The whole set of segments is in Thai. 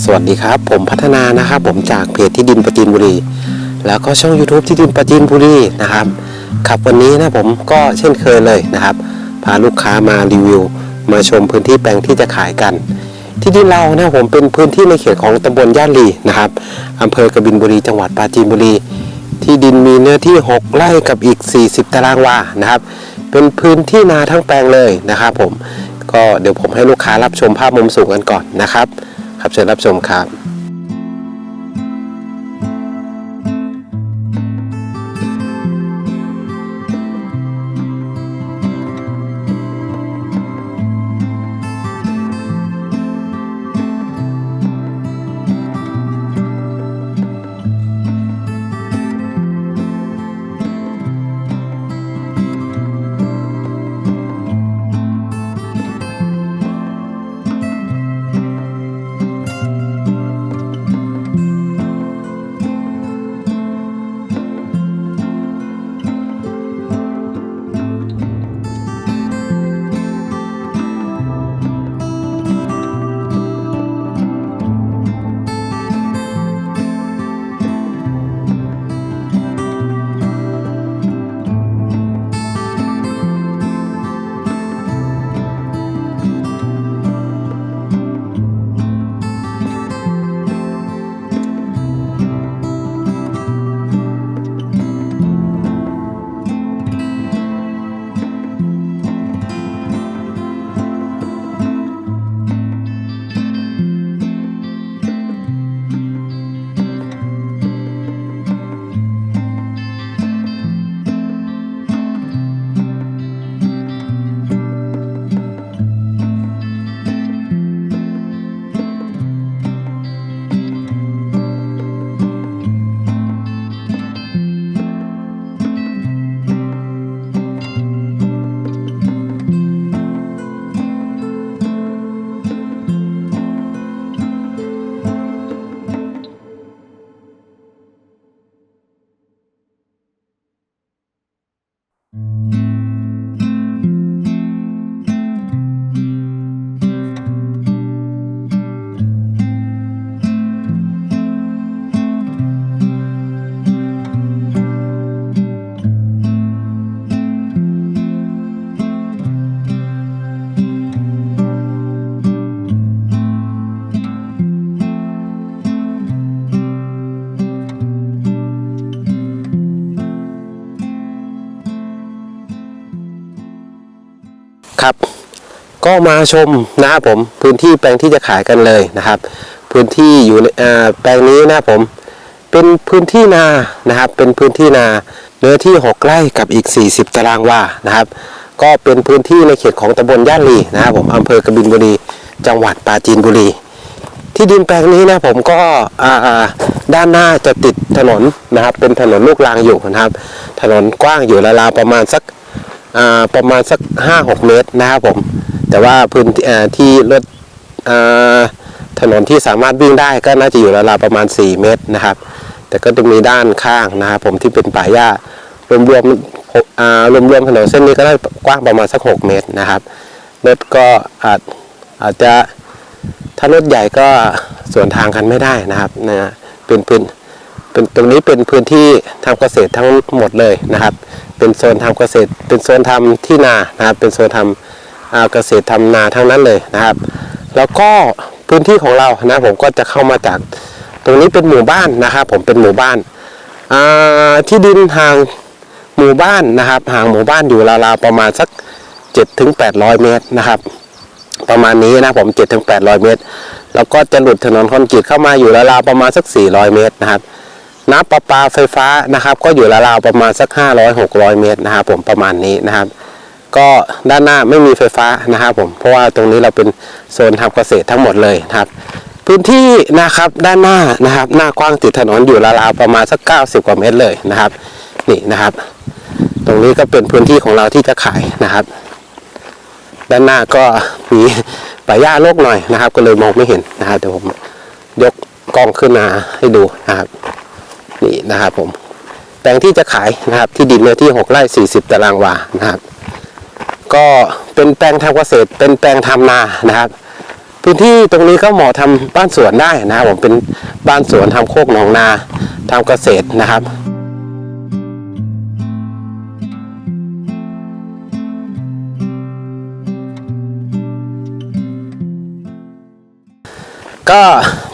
สวัสดีครับ ผมพัฒนานะครับ ผมจากเพจที่ดินประจินบุรี แล้วก็ช่อง YouTube ที่ดินประจินบุรีนะครับครับวันนี้นะผมก็เช่นเคยเลยนะครับ พาลูกค้ามารีวิว มาชมพื้นที่แปลงที่จะขายกัน ที่ดินเรานะผมเป็นพื้นที่ในเขตของตำบลย่านลีนะครับอำเภอกบินบุรีจังหวัดปราจีนบุรี ที่ดินมีเนื้อที่ 6 ไร่กับอีก 40 ตารางวานะครับ เป็นพื้นที่นาทั้งแปลงเลยนะครับผมก็เดี๋ยวผมให้ลูกค้ารับชมภาพมุมสูงกันก่อนนะครับ ครับเชิญรับชมครับ ครับ ก็มาชมนะครับผมพื้นที่แปลงที่จะขายกันเลยนะครับ พื้นที่อยู่แปลงนี้นะครับผมเป็นพื้นที่นานะครับ เป็นพื้นที่นาเนื้อที่ 6 ไร่กับอีก 40 ตารางวานะครับ ก็เป็นพื้นที่ในเขตของตำบลย่านลีนะครับผมอำเภอกบินบุรี จังหวัดปราจีนบุรี ที่ดินแปลงนี้นะผมก็ด้านหน้าจะติดถนนนะครับ เป็นถนนลูกรางอยู่นะครับ ถนนกว้างอยู่ราวๆประมาณสัก ประมาณสักห้าหกเมตรนะครับผม แต่ว่าพื้นที่รถถนนที่สามารถวิ่งได้ก็น่าจะอยู่ราวๆประมาณ 4 เมตรนะครับ แต่ก็จะมีด้านข้างนะครับผมที่เป็นป่าหญ้ารวมๆรวมๆถนนเส้นนี้ก็ได้กว้างประมาณสัก 6 เมตรนะครับรถก็อาจอาจจะถ้ารถใหญ่ก็สวนทางกันไม่ได้นะครับนะเป็นพื้นเป็นตรงนี้เป็นพื้นที่ทำเกษตรทั้งหมดเลยนะครับ เป็นโซนทำเกษตร เป็นโซนทำที่นานะครับ เป็นโซนทำอ่าเกษตรทำนาทั้งนั้นเลยนะครับ แล้วก็พื้นที่ของเรานะผมก็จะเข้ามาจากตรงนี้เป็นหมู่บ้านนะครับ ผมเป็นหมู่บ้านที่ดินห่างหมู่บ้านนะครับ ห่างหมู่บ้านอยู่ราวๆประมาณสัก7ถึง800 เมตรนะครับ ประมาณนี้นะผม7ถึง800 เมตร แล้วก็จะหลุดถนนคอนกรีตเข้ามาอยู่ราวๆประมาณสัก 400 เมตรนะครับ น้ำประปาไฟฟ้านะครับ ก็อยู่ราวๆประมาณสัก 500 600 เมตรนะครับ ผมประมาณนี้นะครับ ก็ด้านหน้าไม่มีไฟฟ้านะครับผมเพราะว่าตรงนี้เราเป็นโซนทำเกษตรทั้งหมดเลยนะครับ พื้นที่นะครับด้านหน้านะครับ หน้ากว้างติดถนนอยู่ราวๆประมาณสัก 90 กว่าเมตรเลยนะครับ นี่นะครับ ตรงนี้ก็เป็นพื้นที่ของเราที่จะขายนะครับ ด้านหน้าก็มีป่าหญ้าโรคหน่อยนะครับ ก็เลยมองไม่เห็นนะครับเดี๋ยวผมยกกล้องขึ้นมาให้ดูนะครับ นี่นะครับผมแปลงที่จะขายนะครับที่ดินเนื้อที่ 6ไร่40 ตารางวานะครับ ก็เป็นแปลงทำเกษตรเป็นแปลงทำนานะครับ พื้นที่ตรงนี้ก็เหมาะทำบ้านสวนได้นะครับผมเป็นบ้านสวนทำโคกหนองนาทำเกษตรนะครับก็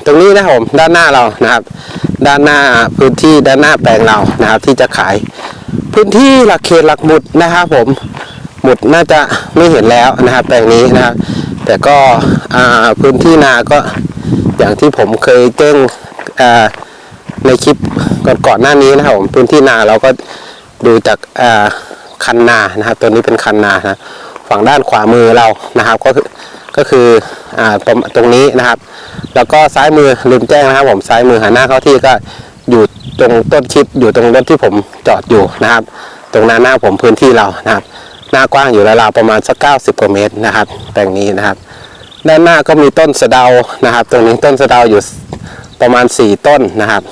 ตรงนี้นะครับผมด้านหน้าเรานะครับ ด้านหน้าพื้นที่ด้านหน้าแปลงเรานะครับที่จะขาย พื้นที่หลักเขตหลักหมุดนะครับผมหมุดน่าจะไม่เห็นแล้วนะครับแปลงนี้นะครับแต่ก็พื้นที่นาก็อย่างที่ผมเคยแจ้งในคลิปก่อนๆหน้านี้นะครับผมพื้นที่นาเราก็ดูจากคันนานะครับตัวนี้เป็นคันนานะฝั่งด้านขวามือเรานะครับก็คือ ก็คืออ่าประมตรงนี้นะครับ แล้วก็ซ้ายมือลืมแจ้งนะครับ ผมซ้ายมือหันหน้าเข้าที่ก็อยู่ตรงต้นคลิปอยู่ตรงรถที่ผมจอดอยู่นะครับ ตรงหน้าหน้าผมพื้นที่เรานะครับ หน้ากว้างอยู่ราวๆประมาณสักเก้าสิบกว่าเมตรนะครับแปลงนี้นะครับ ด้านหน้าก็มีต้นสะเดานะครับ ตรงนี้ต้นสะเดาอยู่ประมาณสี่ต้นนะครับ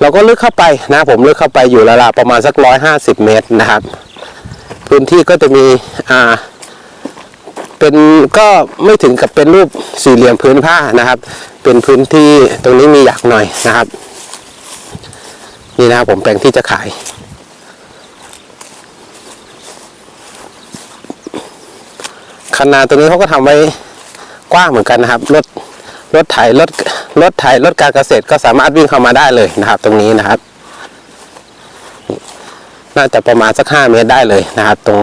เราก็ลึกเข้าไปนะผมลึกเข้าไปอยู่ราวๆประมาณสักร้อยห้าสิบเมตรนะครับ พื้นที่ก็จะมีอ่า เป็นก็ไม่ถึงกับเป็นรูปสี่เหลี่ยมพื้นผ้านะครับ เป็นพื้นที่ตรงนี้มีหยักหน่อยนะครับ นี่นะครับผมแปลงที่จะขายคันนาตรงนี้เขาก็ทำไว้กว้างเหมือนกันนะครับรถรถไถรถรถไถรถการเกษตรก็สามารถวิ่งเข้ามาได้เลยนะครับ ตรงนี้นะครับ น่าจะประมาณสักห้าเมตรได้เลยนะครับ ตรง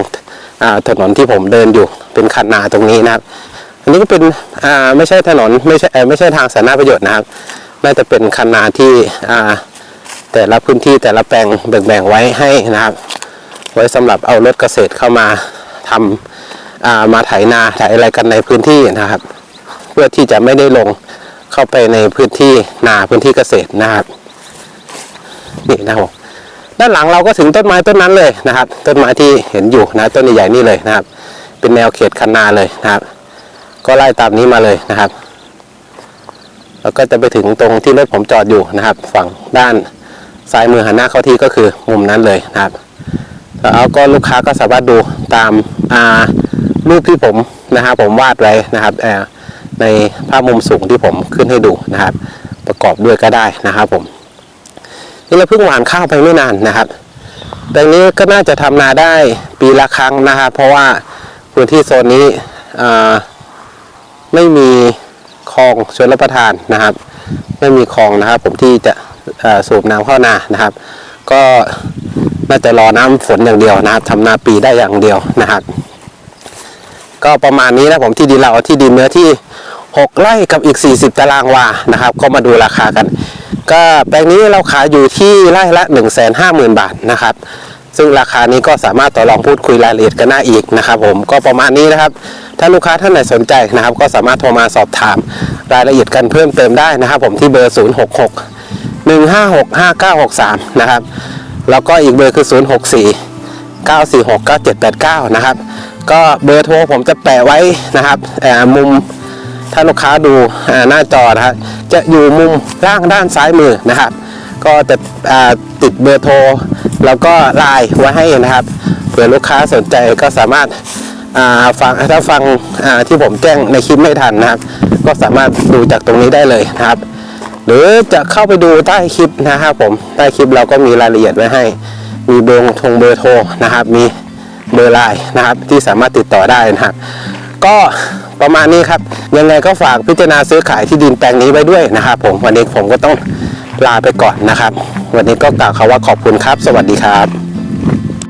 ถนนที่ผมเดินอยู่ เป็นคันนาตรงนี้นะครับ อันนี้ก็เป็นอ่าไม่ใช่ถนนไม่ใช่ไม่ใช่ทางสาธารณประโยชน์นะครับน่าจะเป็นคันนาที่อ่าแต่ละพื้นที่แต่ละแปลงแบ่งๆไว้ให้นะครับ ไว้สำหรับเอารถเกษตรเข้ามาทำอ่ามาไถนาไถอะไรกันในพื้นที่นะครับ เพื่อที่จะไม่ได้ลงเข้าไปในพื้นที่นาพื้นที่เกษตรนะครับนี่นะครับด้านหลังเราก็ถึงต้นไม้ต้นนั้นเลยนะครับ ต้นไม้ที่เห็นอยู่นะต้นใหญ่ๆนี่เลยนะครับ เป็นแนวเขตคันนาเลยนะครับ ก็ไล่ตามนี้มาเลยนะครับ แล้วก็จะไปถึงตรงที่รถผมจอดอยู่นะครับ ฝั่งด้านซ้ายมือหันหน้าเข้าที่ก็คือมุมนั้นเลยนะครับแล้วก็ลูกค้าก็สามารถดูตามอารูปที่ผมนะครับผมวาดไว้นะครับในภาพมุมสูงที่ผมขึ้นให้ดูนะครับ ประกอบด้วยก็ได้นะครับผมนี่เราเพิ่งหวานข้าวไปไม่นานนะครับแปลงนี้ก็น่าจะทำนาได้ปีละครั้งนะครับเพราะว่า พื้นที่โซนนี้ไม่มีคลองชนรับประทานนะครับ ไม่มีคลองนะครับ ผมที่จะสูบน้ำเข้านานะครับ ก็น่าจะรอน้ำฝนอย่างเดียวนะครับทำนาปีได้อย่างเดียวนะครับ ก็ประมาณนี้นะผมที่ดินเราที่ดินเนื้อที่ 6 ไร่กับอีก 40 ตารางวานะครับ ก็มาดูราคากัน ก็แปลงนี้เราขายอยู่ที่ไร่ละ 1 5 0 0 0 0 บาทนะครับ ซึ่งราคานี้ก็สามารถต่อรองพูดคุยรายละเอียดกันได้อีกนะครับผมก็ประมาณนี้นะครับ ถ้าลูกค้าท่านไหนสนใจนะครับ ก็สามารถโทรมาสอบถามรายละเอียดกันเพิ่มเติมได้นะครับ ผมที่เบอร์ 066 156 5963 นะครับ แล้วก็อีกเบอร์คือ 064 946 9789 นะครับ ก็เบอร์โทรผมจะแปะไว้นะครับมุมถ้าลูกค้าดูหน้าจอนะครับจะอยู่มุมล่างด้านซ้ายมือนะครับ ก็จะติดเบอร์โทร แล้วก็ไลน์ไว้ให้นะครับเผื่อลูกค้าสนใจก็สามารถฟังถ้าฟังที่ผมแจ้งในคลิปไม่ทันนะครับ ก็สามารถดูจากตรงนี้ได้เลยนะครับ หรือจะเข้าไปดูใต้คลิปนะครับผมใต้คลิปเราก็มีรายละเอียดไว้ให้ มีเบอร์ทงเบอร์โทรนะครับ มีเบอร์ไลน์นะครับ ที่สามารถติดต่อได้นะครับก็ประมาณนี้ครับ ยังไงก็ฝากพิจารณาซื้อขายที่ดินแปลงนี้ไว้ด้วยนะครับผมวันนี้ผมก็ต้อง ลาไปก่อนนะครับ วันนี้ก็กล่าวคำว่าขอบคุณครับ สวัสดีครับ